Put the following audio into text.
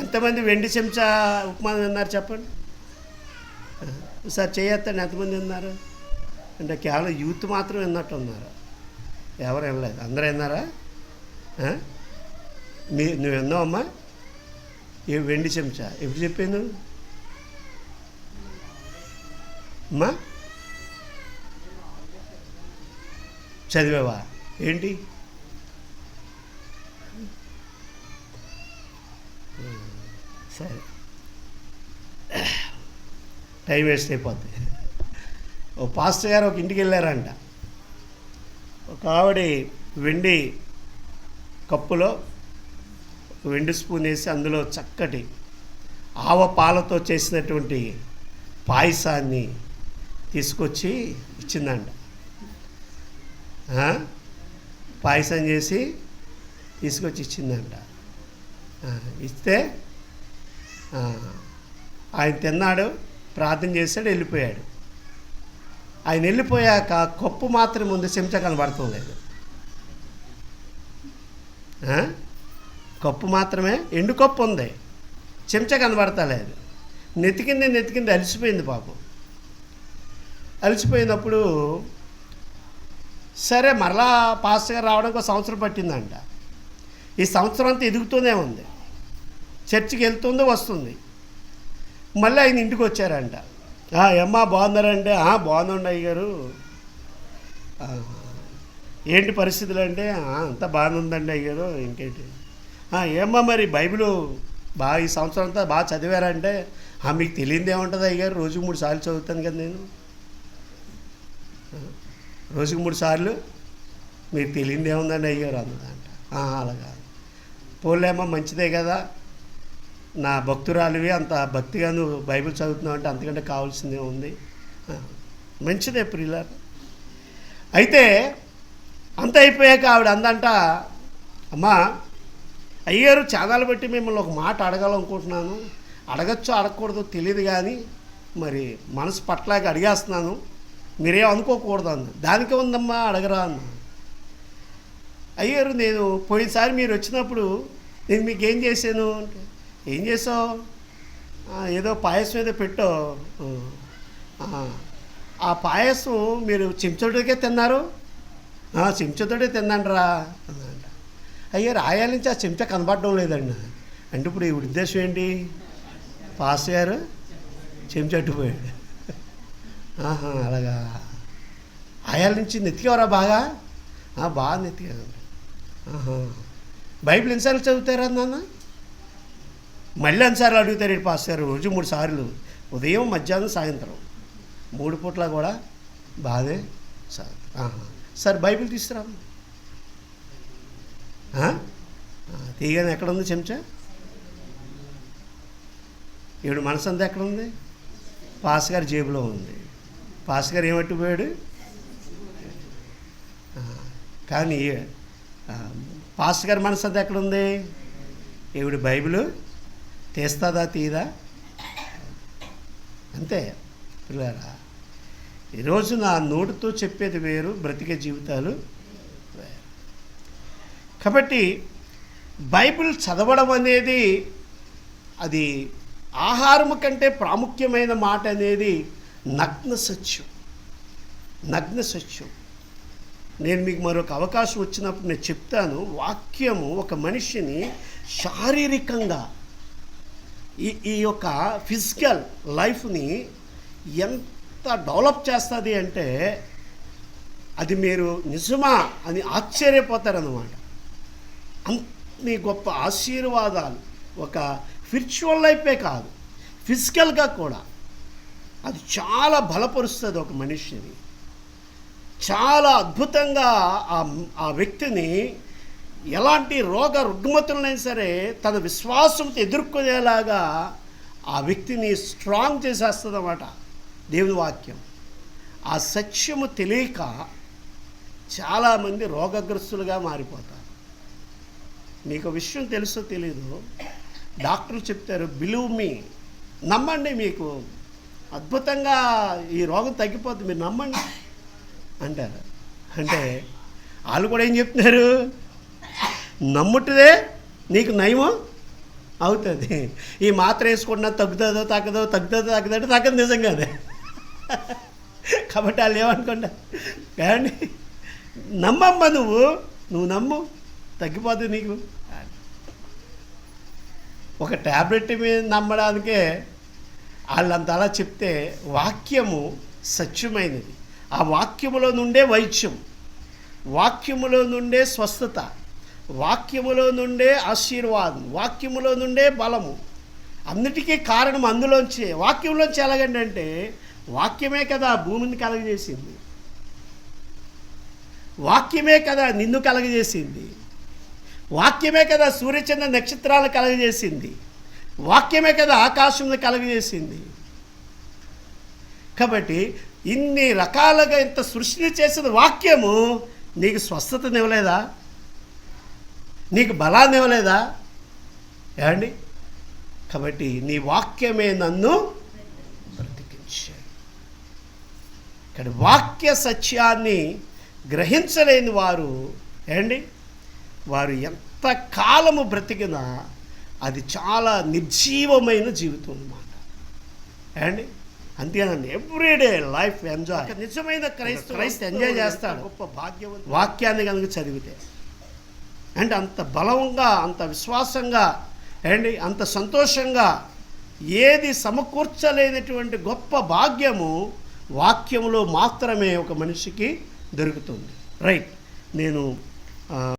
ఎంతమంది వెండి చెంచా ఉప్మా విన్నారు చెప్పండి? సార్ చేయొద్దండి ఎంతమంది తిన్నారు? అంటే కేవలం యూత్ మాత్రం విన్నట్టు ఉన్నారు ఎవరు వినలేదు. అందరూ విన్నారా? మీ నువ్వు విన్నావమ్మా? ఏ వెండి చెంచా ఎప్పుడు చెప్పాను అమ్మా? చదివావా? ఏంటి? సరే టైం వేస్ట్ అయిపోద్ది. ఓ పాస్టర్ గారు ఒక ఇంటికి వెళ్ళారంట. ఒక ఆవిడ వెండి కప్పులో వెండి స్పూన్ వేసి అందులో చక్కటి ఆవ పాలతో చేసినటువంటి పాయసాన్ని తీసుకొచ్చి ఇచ్చిందంట. పాయసం చేసి తీసుకొచ్చి ఇచ్చిందంట. ఇస్తే ఆయన తిన్నాడు ప్రార్థన చేశాడు వెళ్ళిపోయాడు. ఆయన వెళ్ళిపోయాక కప్పు మాత్రం ముందు చెంచా కనబడటం లేదు. కప్పు మాత్రమే ఎండు కప్పు ఉంది. చెంచా కనబడతలేదు నెతికింది నెతికింది అలసిపోయింది పాపం. అలసిపోయినప్పుడు సరే మరలా పాస్టర్ గారు రావడానికి ఒక సంవత్సరం పట్టిందంట. ఈ సంవత్సరం అంతా ఎదుగుతూనే ఉంది. చర్చికి వెళ్తుందో వస్తుంది. మళ్ళీ ఆయన ఇంటికి వచ్చారంట. "ఆ, ఏమ్మా బాగున్నారంటే? "ఆ, బాగుందండి అయ్య గారు. ఏంటి పరిస్థితులు అంటే? అంత అంతా బాగానే అయ్యారు అయ్య గారు. ఇంకేంటి? ఏమ్మా మరి బైబిల్ బాగా ఈ సంవత్సరం అంతా బాగా చదివారంటే? "ఆ, మీకు తెలియదు ఏముంటుంది అయ్య గారు. రోజుకు మూడు సార్లు చదువుతాను కదా నేను. రోజుకు మూడు సార్లు? మీకు తెలియదు ఏముందండి అయ్యారు అన్నదంట. అలాగా పోలేమ్మా మంచిదే కదా. నా భక్తురాలివి అంత భక్తిగా నువ్వు బైబిల్ చదువుతున్నావు అంటే అంతకంటే కావాల్సిందే ఉంది. మంచిదే ప్రియుల అయితే అంత అయిపోయాక ఆవిడ అందంట అమ్మా అయ్యారు చాదాలు బట్టి మిమ్మల్ని ఒక మాట అడగాలనుకుంటున్నాను. అడగచ్చో అడగకూడదో తెలియదు కానీ మరి మనసు పట్టలేక అడిగేస్తున్నాను. మీరేం అనుకోకూడదు అన్న దానికే ఉందమ్మా అడగరా అన్న. అయ్యారు నేను పోయినసారి మీరు వచ్చినప్పుడు నేను మీకు ఏం చేశాను? అంటే ఏం చేసావు? ఏదో పాయసం ఏదో పెట్టావు "ఆ, పాయసం మీరు చెంచోటికే తిన్నారు? "ఆ, తిన్నాండ్రా అన్నాడు. అయ్యా రాయాల నుంచి ఆ చెంచా కనబడడం లేదండి. అంటే ఇప్పుడు ఈ ఉద్దేశం ఏంటి? పాస్ గారు చెంచట్టుపోయాడు ఆహా అలాగా. ఆయాల నుంచి నెత్తికేవరా బాగా? బాగా నెత్తికాను ఆహా. బైబిల్ ఎన్నిసార్లు చదువుతారా నాన్న? మళ్ళీ అన్నిసార్లు అడుగుతారు ఇటు పాస్ గారు రోజు మూడు సార్లు ఉదయం మధ్యాహ్నం సాయంత్రం. మూడు పూట్ల కూడా బాధే. సార్ సార్ బైబిల్ తీసుకురా. ఆ? తీయగానే ఎక్కడ ఉంది చెంచా? ఈవిడ మనసు అంతా ఎక్కడ ఉంది పాస్ గారి జేబులో ఉంది. పాస్ గారు ఏమట్టుపోయాడు కానీ పాస్ గారి మనసు అంతా ఎక్కడ ఉంది ఈవిడ బైబిల్ తీస్తుందా తీదా? అంతే పిల్లరా. ఈరోజు నా నోటితో చెప్పేది వేరు బ్రతికే జీవితాలు వేరు. కాబట్టి బైబిల్ చదవడం అనేది అది ఆహారము కంటే ప్రాముఖ్యమైన మాట అనేది నగ్న సత్యం. నగ్న సత్యం. నేను మీకు మరొక అవకాశం వచ్చినప్పుడు నేను చెప్తాను వాక్యము ఒక మనిషిని శారీరకంగా ఈ ఈ యొక్క ఫిజికల్ లైఫ్ని ఎంత డెవలప్ చేస్తుంది అంటే అది మీరు నిజమా అని ఆశ్చర్యపోతారన్నమాట. అన్ని గొప్ప ఆశీర్వాదాలు ఒక స్పిరిచువల్ లైఫే కాదు ఫిజికల్గా కూడా. అది చాలా బలపరుస్తుంది ఒక మనిషిని. చాలా అద్భుతంగా ఆ వ్యక్తిని ఎలాంటి రోగ రుగ్మతులనైనా సరే తన విశ్వాసంతో ఎదుర్కొనేలాగా ఆ వ్యక్తిని స్ట్రాంగ్ చేసేస్తుంది అన్నమాట దేవుని వాక్యం. ఆ సత్యము తెలియక చాలామంది రోగగ్రస్తులుగా మారిపోతారు. మీకు విషయం తెలుసో తెలీదు? డాక్టర్లు చెప్తారు బిలీవ్ మీ నమ్మండి మీకు. అద్భుతంగా ఈ రోగం తగ్గిపోతుంది మీరు నమ్మండి. అంటారు. అంటే వాళ్ళు కూడా ఏం చెప్తున్నారు? నమ్ముటిదే నీకు నయమో? అవుతుంది. ఈ మాత్ర వేసుకున్నా తగ్గుతుందో తగ్గదో తగ్గుతుందో తగ్గదంటే తగ్గదు నిజంగానే కాబట్టి వాళ్ళు ఏమనుకోండి కానీ నమ్మమ్మ నువ్వు నువ్వు నమ్ము తగ్గిపోతుంది నీకు. ఒక ట్యాబ్లెట్ మీద నమ్మడానికే వాళ్ళంత అలా చెప్తే వాక్యము సత్యమైనది. ఆ వాక్యములో నుండే వైద్యం. వాక్యములో నుండే స్వస్థత. వాక్యములో నుండే ఆశీర్వాదం వాక్యములో నుండే బలము. అన్నిటికీ కారణం అందులోంచి. వాక్యంలోంచి ఎలాగండి అంటే వాక్యమే కదా భూమిని కలగజేసింది. వాక్యమే కదా నిన్ను కలగజేసింది. వాక్యమే కదా సూర్యచంద్ర నక్షత్రాలు కలగజేసింది. వాక్యమే కదా ఆకాశంను కలగజేసింది. కాబట్టి ఇన్ని రకాలుగా ఇంత సృష్టిని చేసిన వాక్యము నీకు స్వస్థతనివ్వలేదా నీకు బలాన్ని ఇవ్వలేదా? ఏమండి? కాబట్టి నీ వాక్యమే నన్ను బ్రతికించే. ఇక్కడ వాక్య సత్యాన్ని గ్రహించలేని వారు ఏండి వారు ఎంత కాలము బ్రతికినా అది చాలా నిర్జీవమైన జీవితం అన్నమాట. ఏమండి? అంతేనండి ఎవ్రీడే లైఫ్ ఎంజాయ్ నిజమైన క్రైస్తవ క్రైస్త ఎంజాయ్ చేస్తాడు. గొప్ప భాగ్యం వాక్యాన్ని కనుక చదివితే అండ్ అంత బలంగా అంత విశ్వాసంగా అండ్ అంత సంతోషంగా ఏది సమకూర్చలేనటువంటి గొప్ప భాగ్యము వాక్యములో మాత్రమే ఒక మనిషికి దొరుకుతుంది. రైట్. నేను